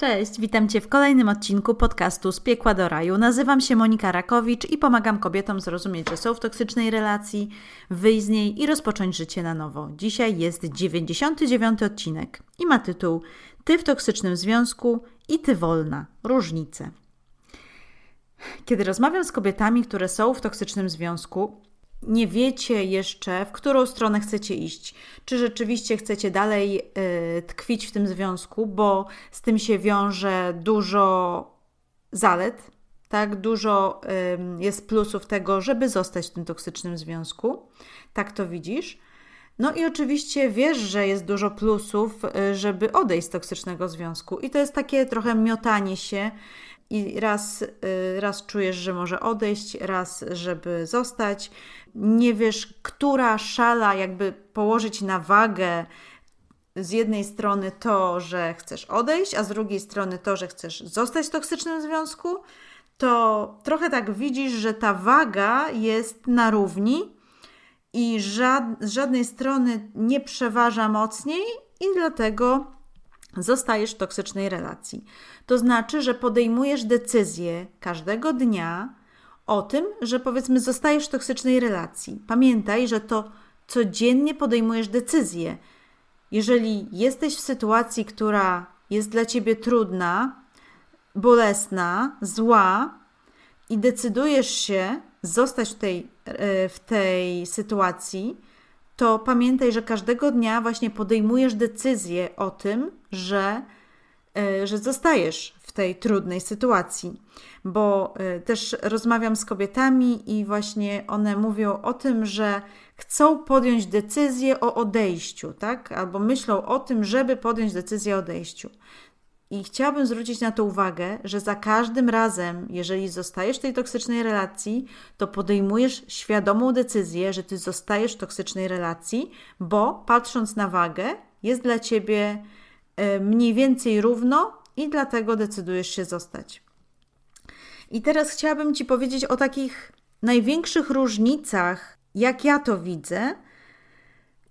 Cześć, witam Cię w kolejnym odcinku podcastu Z Piekła do Raju. Nazywam się Monika Rakowicz i pomagam kobietom zrozumieć, że są w toksycznej relacji, wyjść z niej i rozpocząć życie na nowo. Dzisiaj jest 99 odcinek i ma tytuł Ty w toksycznym związku i Ty wolna. Różnice. Kiedy rozmawiam z kobietami, które są w toksycznym związku, nie wiecie jeszcze, w którą stronę chcecie iść. Czy rzeczywiście chcecie dalej y, tkwić w tym związku, bo z tym się wiąże dużo zalet, tak? Dużo y, jest plusów tego, żeby zostać w tym toksycznym związku. Tak to widzisz. No i oczywiście wiesz, że jest dużo plusów, y, żeby odejść z toksycznego związku. I to jest takie trochę miotanie się i raz, y, raz czujesz, że może odejść, raz, żeby zostać. Nie wiesz, która szala jakby położyć na wagę z jednej strony to, że chcesz odejść, a z drugiej strony to, że chcesz zostać w toksycznym związku, to trochę tak widzisz, że ta waga jest na równi i z żadnej strony nie przeważa mocniej, i dlatego zostajesz w toksycznej relacji. To znaczy, że podejmujesz decyzję każdego dnia o tym, że powiedzmy zostajesz w toksycznej relacji. Pamiętaj, że to codziennie podejmujesz decyzję. Jeżeli jesteś w sytuacji, która jest dla ciebie trudna, bolesna, zła i decydujesz się zostać w tej, e, w tej sytuacji, to pamiętaj, że każdego dnia właśnie podejmujesz decyzję o tym, że, e, że zostajesz tej trudnej sytuacji. Bo e, też rozmawiam z kobietami i właśnie one mówią o tym, że chcą podjąć decyzję o odejściu, tak? Albo myślą o tym, żeby podjąć decyzję o odejściu. I chciałabym zwrócić na to uwagę, że za każdym razem, jeżeli zostajesz w tej toksycznej relacji, to podejmujesz świadomą decyzję, że ty zostajesz w toksycznej relacji, bo patrząc na wagę, jest dla ciebie e, mniej więcej równo i dlatego decydujesz się zostać. I teraz chciałabym ci powiedzieć o takich największych różnicach, jak ja to widzę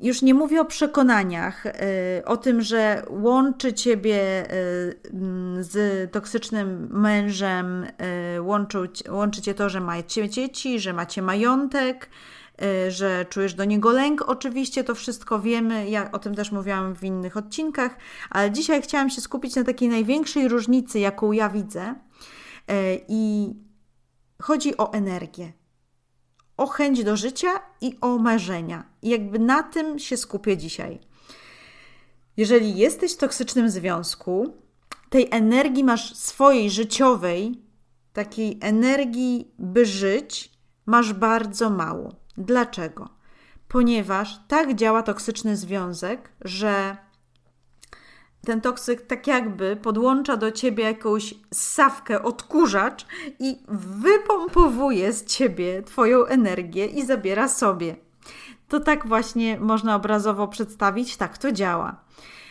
już nie mówię o przekonaniach, y, o tym, że łączy ciebie y, z toksycznym mężem, y, łączy, łączy cię to, że macie dzieci, że macie majątek, że czujesz do niego lęk. Oczywiście to wszystko wiemy, ja o tym też mówiłam w innych odcinkach, ale dzisiaj chciałam się skupić na takiej największej różnicy, jaką ja widzę. I chodzi o energię o chęć do życia i o marzenia. I jakby na tym się skupię dzisiaj. Jeżeli jesteś w toksycznym związku, tej energii masz swojej życiowej, takiej energii, by żyć, masz bardzo mało. Dlaczego? Ponieważ tak działa toksyczny związek, że ten toksyk tak jakby podłącza do ciebie jakąś sawkę, odkurzacz i wypompowuje z ciebie twoją energię i zabiera sobie. To tak właśnie można obrazowo przedstawić, tak to działa.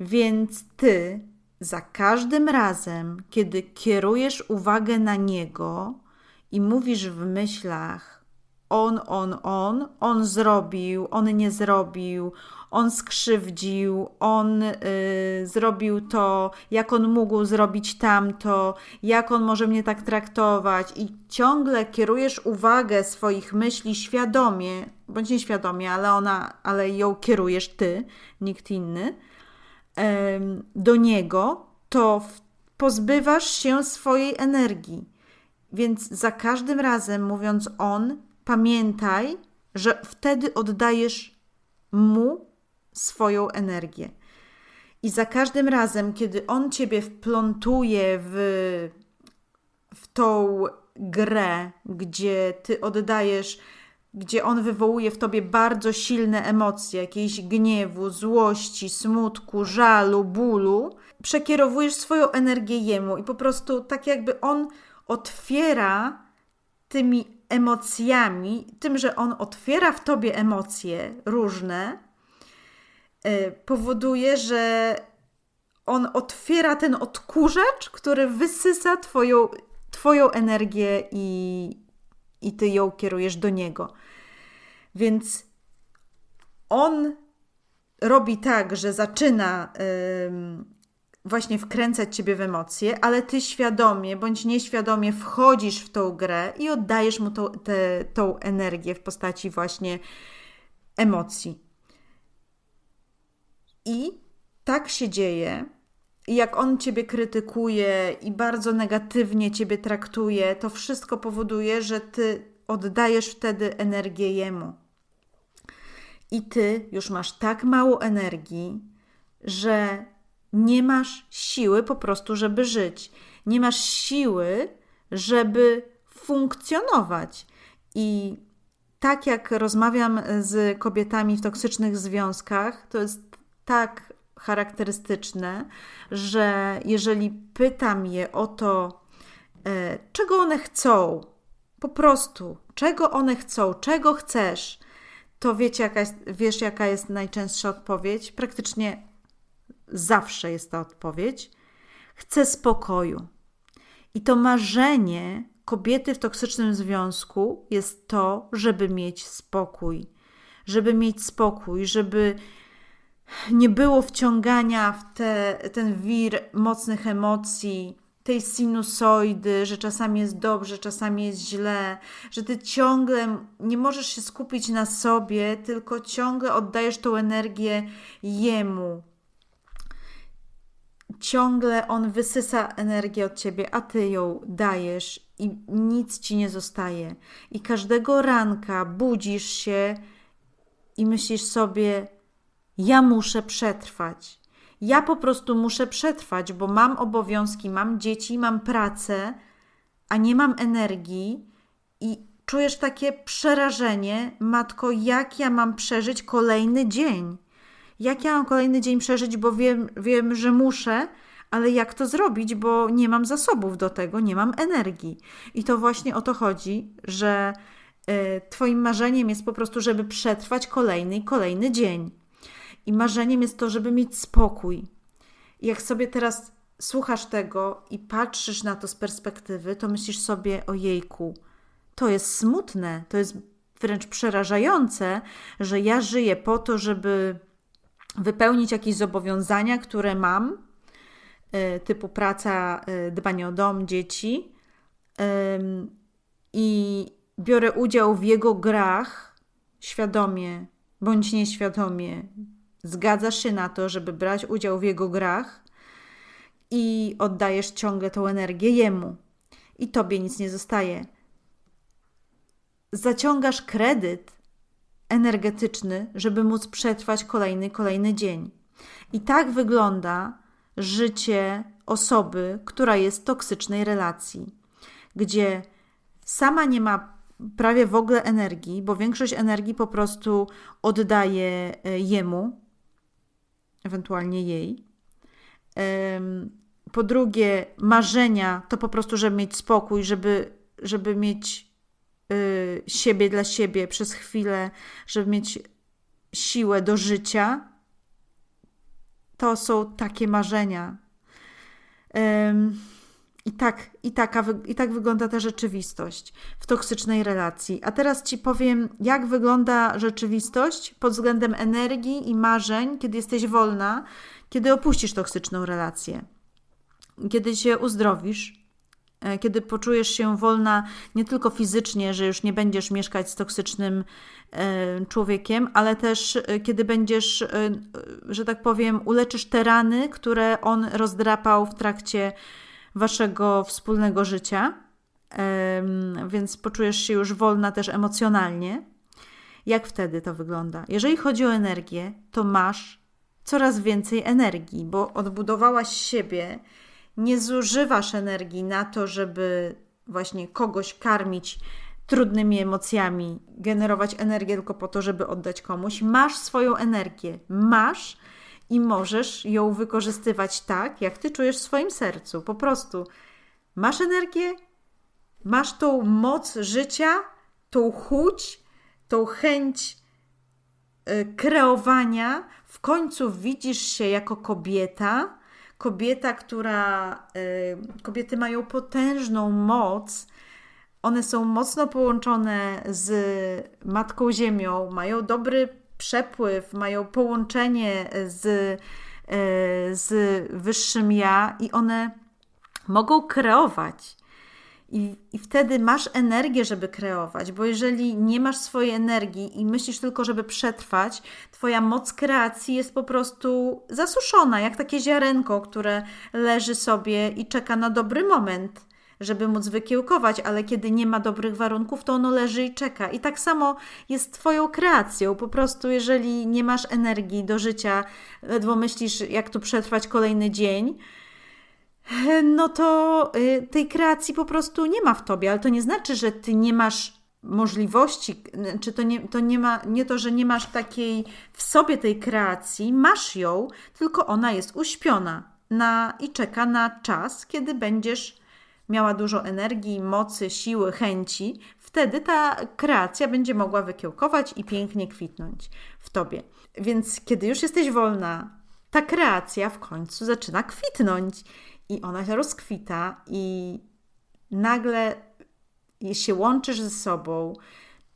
Więc ty za każdym razem, kiedy kierujesz uwagę na niego i mówisz w myślach, on, on, on, on zrobił, on nie zrobił, on skrzywdził, on y, zrobił to, jak on mógł zrobić tamto, jak on może mnie tak traktować, i ciągle kierujesz uwagę swoich myśli świadomie, bądź nieświadomie, ale ona, ale ją kierujesz ty, nikt inny, y, do niego, to pozbywasz się swojej energii. Więc za każdym razem mówiąc on, pamiętaj, że wtedy oddajesz mu swoją energię. I za każdym razem, kiedy on ciebie wplątuje w, w tą grę, gdzie ty oddajesz, gdzie on wywołuje w tobie bardzo silne emocje, jakieś gniewu, złości, smutku, żalu, bólu, przekierowujesz swoją energię jemu i po prostu tak jakby on otwiera tymi emocjami, tym, że on otwiera w tobie emocje różne, e, powoduje, że on otwiera ten odkurzacz, który wysysa twoją, twoją energię i, i ty ją kierujesz do niego. Więc on robi tak, że zaczyna właśnie wkręcać ciebie w emocje, ale ty świadomie bądź nieświadomie wchodzisz w tą grę i oddajesz mu tą, te, tą energię w postaci właśnie emocji. I tak się dzieje, jak on ciebie krytykuje i bardzo negatywnie ciebie traktuje, to wszystko powoduje, że ty oddajesz wtedy energię jemu. I ty już masz tak mało energii, że nie masz siły po prostu, żeby żyć. Nie masz siły, żeby funkcjonować. I tak jak rozmawiam z kobietami w toksycznych związkach, to jest tak charakterystyczne, że jeżeli pytam je o to, e, czego one chcą, po prostu, czego one chcą, czego chcesz, to wiecie, jaka jest, wiesz, jaka jest najczęstsza odpowiedź? Praktycznie zawsze jest ta odpowiedź. Chcę spokoju. I to marzenie kobiety w toksycznym związku jest to, żeby mieć spokój. Żeby mieć spokój, żeby nie było wciągania w te, ten wir mocnych emocji, tej sinusoidy, że czasami jest dobrze, czasami jest źle, że ty ciągle nie możesz się skupić na sobie, tylko ciągle oddajesz tą energię jemu. Ciągle on wysysa energię od ciebie, a ty ją dajesz i nic ci nie zostaje. I każdego ranka budzisz się i myślisz sobie, ja muszę przetrwać. Ja po prostu muszę przetrwać, bo mam obowiązki, mam dzieci, mam pracę, a nie mam energii i czujesz takie przerażenie, matko, jak ja mam przeżyć kolejny dzień? Jak ja mam kolejny dzień przeżyć, bo wiem, wiem że muszę, ale jak to zrobić, bo nie mam zasobów do tego, nie mam energii. I to właśnie o to chodzi, że y, Twoim marzeniem jest po prostu, żeby przetrwać kolejny i kolejny dzień. I marzeniem jest to, żeby mieć spokój. Jak sobie teraz słuchasz tego i patrzysz na to z perspektywy, to myślisz sobie o jejku. To jest smutne, to jest wręcz przerażające, że ja żyję po to, żeby wypełnić jakieś zobowiązania, które mam, y, typu praca, y, dbanie o dom, dzieci, i biorę udział w jego grach świadomie bądź nieświadomie, zgadzasz się na to, żeby brać udział w jego grach i oddajesz ciągle tą energię jemu i tobie nic nie zostaje. Zaciągasz kredyt energetyczny, żeby móc przetrwać kolejny, kolejny dzień. I tak wygląda życie osoby, która jest w toksycznej relacji, gdzie sama nie ma prawie w ogóle energii, bo większość energii po prostu oddaje e, jemu, ewentualnie jej. Po drugie, marzenia to po prostu, żeby mieć spokój, żeby, żeby mieć y, siebie dla siebie przez chwilę, żeby mieć siłę do życia. To są takie marzenia. I tak, i, taka, I tak wygląda ta rzeczywistość w toksycznej relacji. A teraz Ci powiem, jak wygląda rzeczywistość pod względem energii i marzeń, kiedy jesteś wolna, kiedy opuścisz toksyczną relację, kiedy się uzdrowisz, kiedy poczujesz się wolna nie tylko fizycznie, że już nie będziesz mieszkać z toksycznym e, człowiekiem, ale też e, kiedy będziesz, że tak powiem, uleczysz te rany, które on rozdrapał w trakcie waszego wspólnego życia, więc poczujesz się już wolna też emocjonalnie. Jak wtedy to wygląda? Jeżeli chodzi o energię, to masz coraz więcej energii, bo odbudowałaś siebie, nie zużywasz energii na to, żeby właśnie kogoś karmić trudnymi emocjami, generować energię tylko po to, żeby oddać komuś. Masz swoją energię, masz i możesz ją wykorzystywać tak, jak ty czujesz w swoim sercu. Po prostu masz energię, masz tą moc życia, tą chuć, tą chęć y, kreowania. W końcu widzisz się jako kobieta, kobieta, która. Y, kobiety mają potężną moc. One są mocno połączone z Matką Ziemią, mają dobry przepływ, mają połączenie z z wyższym ja i one mogą kreować. I, I wtedy masz energię, żeby kreować, bo jeżeli nie masz swojej energii i myślisz tylko, żeby przetrwać, twoja moc kreacji jest po prostu zasuszona, jak takie ziarenko, które leży sobie i czeka na dobry moment, żeby móc wykiełkować, ale kiedy nie ma dobrych warunków, to ono leży i czeka. I tak samo jest twoją kreacją. Po prostu, jeżeli nie masz energii do życia, ledwo myślisz, jak tu przetrwać kolejny dzień, no to y, tej kreacji po prostu nie ma w tobie, ale to nie znaczy, że ty nie masz możliwości, czy to nie, to nie ma, nie to, że nie masz takiej w sobie tej kreacji, masz ją, tylko ona jest uśpiona na, i czeka na czas, kiedy będziesz miała dużo energii, mocy, siły, chęci, wtedy ta kreacja będzie mogła wykiełkować i pięknie kwitnąć w tobie. Więc kiedy już jesteś wolna, ta kreacja w końcu zaczyna kwitnąć i ona się rozkwita i nagle się łączysz ze sobą,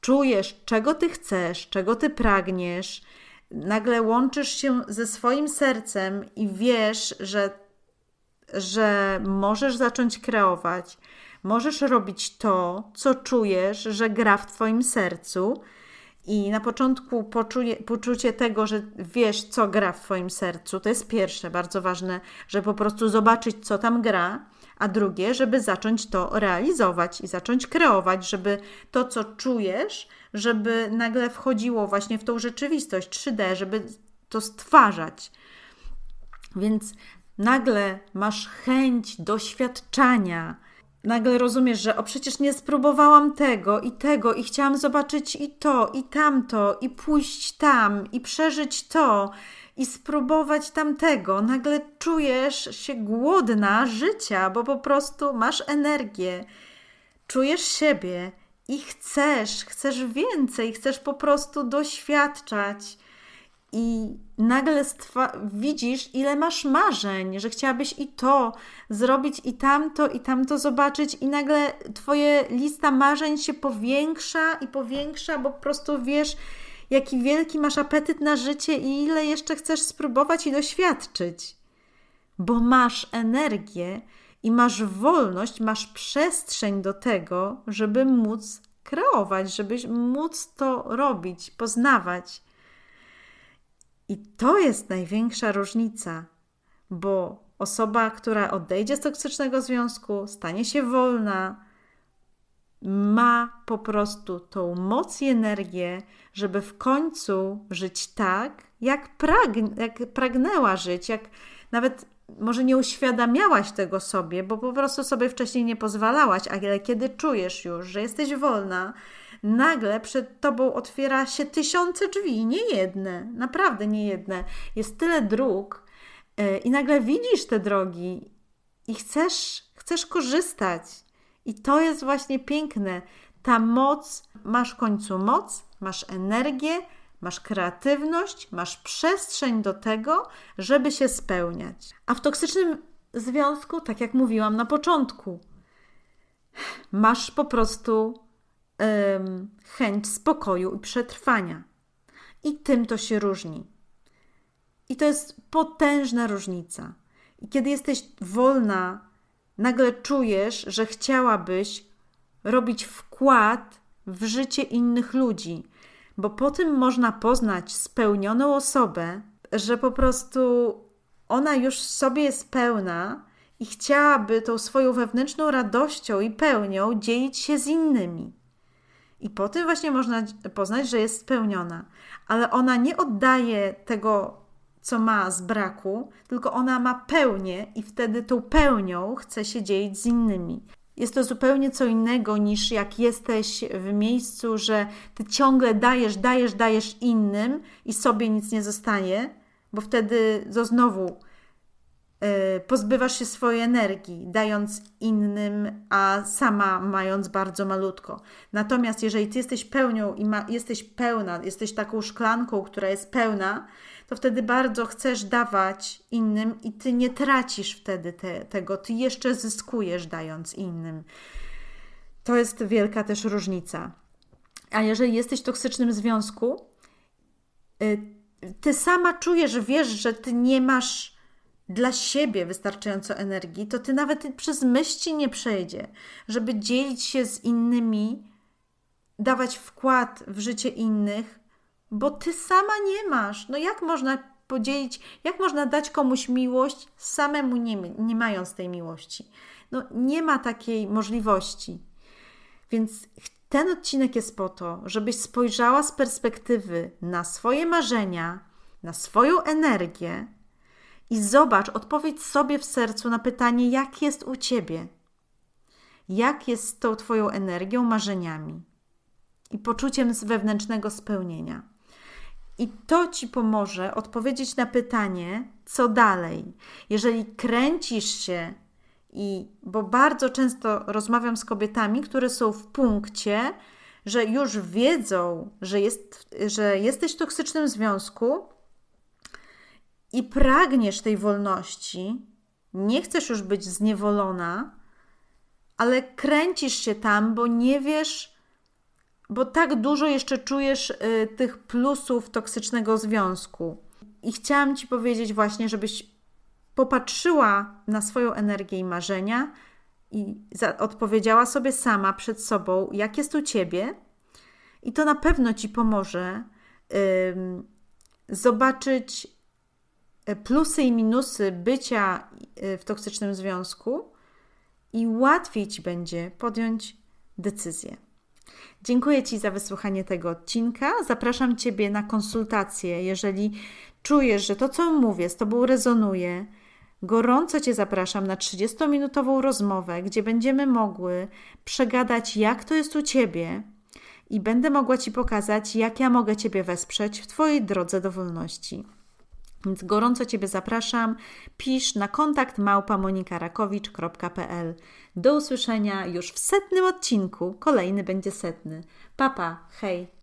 czujesz, czego ty chcesz, czego ty pragniesz, nagle łączysz się ze swoim sercem i wiesz, że, że możesz zacząć kreować, możesz robić to, co czujesz, że gra w twoim sercu. I na początku poczuje, poczucie tego, że wiesz, co gra w Twoim sercu, to jest pierwsze, bardzo ważne, żeby po prostu zobaczyć, co tam gra, a drugie, żeby zacząć to realizować i zacząć kreować, żeby to, co czujesz, żeby nagle wchodziło właśnie w tą rzeczywistość 3D, żeby to stwarzać. Więc nagle masz chęć doświadczania, nagle rozumiesz, że o przecież nie spróbowałam tego i tego i chciałam zobaczyć i to i tamto i pójść tam i przeżyć to i spróbować tamtego. Nagle czujesz się głodna życia, bo po prostu masz energię. Czujesz siebie i chcesz, chcesz więcej, chcesz po prostu doświadczać i nagle widzisz, ile masz marzeń, że chciałabyś i to zrobić, i tamto, i tamto zobaczyć, i nagle Twoje lista marzeń się powiększa i powiększa, bo po prostu wiesz, jaki wielki masz apetyt na życie i ile jeszcze chcesz spróbować i doświadczyć. Bo masz energię i masz wolność, masz przestrzeń do tego, żeby móc kreować, żebyś móc to robić, poznawać. I to jest największa różnica, bo osoba, która odejdzie z toksycznego związku, stanie się wolna, ma po prostu tą moc i energię, żeby w końcu żyć tak, jak, jak pragnęła żyć, jak nawet może nie uświadamiałaś tego sobie, bo po prostu sobie wcześniej nie pozwalałaś, ale kiedy czujesz już, że jesteś wolna, nagle przed tobą otwiera się tysiące drzwi, nie jedne, naprawdę nie jedne. Jest tyle dróg e, i nagle widzisz te drogi i chcesz, chcesz korzystać. I to jest właśnie piękne. Ta moc, masz w końcu moc, masz energię, masz kreatywność, masz przestrzeń do tego, żeby się spełniać. A w toksycznym związku, tak jak mówiłam na początku, masz po prostu chęć spokoju i przetrwania. I tym to się różni. I to jest potężna różnica. I kiedy jesteś wolna, nagle czujesz, że chciałabyś robić wkład w życie innych ludzi, bo po tym można poznać spełnioną osobę, że po prostu ona już sobie jest pełna i chciałaby tą swoją wewnętrzną radością i pełnią dzielić się z innymi. I po tym właśnie można poznać, że jest spełniona. Ale ona nie oddaje tego, co ma z braku, tylko ona ma pełnię i wtedy tą pełnią chce się dzielić z innymi. Jest to zupełnie co innego niż jak jesteś w miejscu, że ty ciągle dajesz, dajesz, dajesz innym i sobie nic nie zostanie, bo wtedy to znowu pozbywasz się swojej energii, dając innym, a sama mając bardzo malutko. Natomiast jeżeli ty jesteś pełnią i ma, jesteś pełna, jesteś taką szklanką, która jest pełna, to wtedy bardzo chcesz dawać innym i ty nie tracisz wtedy te, tego, ty jeszcze zyskujesz dając innym. To jest wielka też różnica. A jeżeli jesteś w toksycznym związku, y, ty sama czujesz, wiesz, że ty nie masz dla siebie wystarczająco energii, to ty nawet przez myśl ci nie przejdzie, żeby dzielić się z innymi, dawać wkład w życie innych, bo ty sama nie masz. No jak można podzielić, jak można dać komuś miłość, samemu nie, nie mając tej miłości? No nie ma takiej możliwości. Więc ten odcinek jest po to, żebyś spojrzała z perspektywy na swoje marzenia, na swoją energię i zobacz, odpowiedz sobie w sercu na pytanie, jak jest u ciebie. Jak jest z tą Twoją energią, marzeniami i poczuciem z wewnętrznego spełnienia. I to Ci pomoże odpowiedzieć na pytanie, co dalej. Jeżeli kręcisz się i bo bardzo często rozmawiam z kobietami, które są w punkcie, że już wiedzą, że, jest, że jesteś w toksycznym związku i pragniesz tej wolności, nie chcesz już być zniewolona, ale kręcisz się tam, bo nie wiesz, bo tak dużo jeszcze czujesz y, tych plusów toksycznego związku. I chciałam Ci powiedzieć właśnie, żebyś popatrzyła na swoją energię i marzenia i odpowiedziała sobie sama przed sobą, jak jest u ciebie, i to na pewno ci pomoże zobaczyć e, plusy i minusy bycia e, w toksycznym związku i łatwiej ci będzie podjąć decyzję. Dziękuję Ci za wysłuchanie tego odcinka. Zapraszam Ciebie na konsultację, jeżeli czujesz, że to, co mówię, z Tobą rezonuje Gorąco Cię zapraszam na 30-minutową rozmowę, gdzie będziemy mogły przegadać, jak to jest u Ciebie i będę mogła Ci pokazać, jak ja mogę Ciebie wesprzeć w Twojej drodze do wolności. Więc gorąco Ciebie zapraszam. Pisz na kontakt małpamonikarakowicz.pl. Do usłyszenia już w setnym odcinku. Kolejny będzie setny. Papa, hej!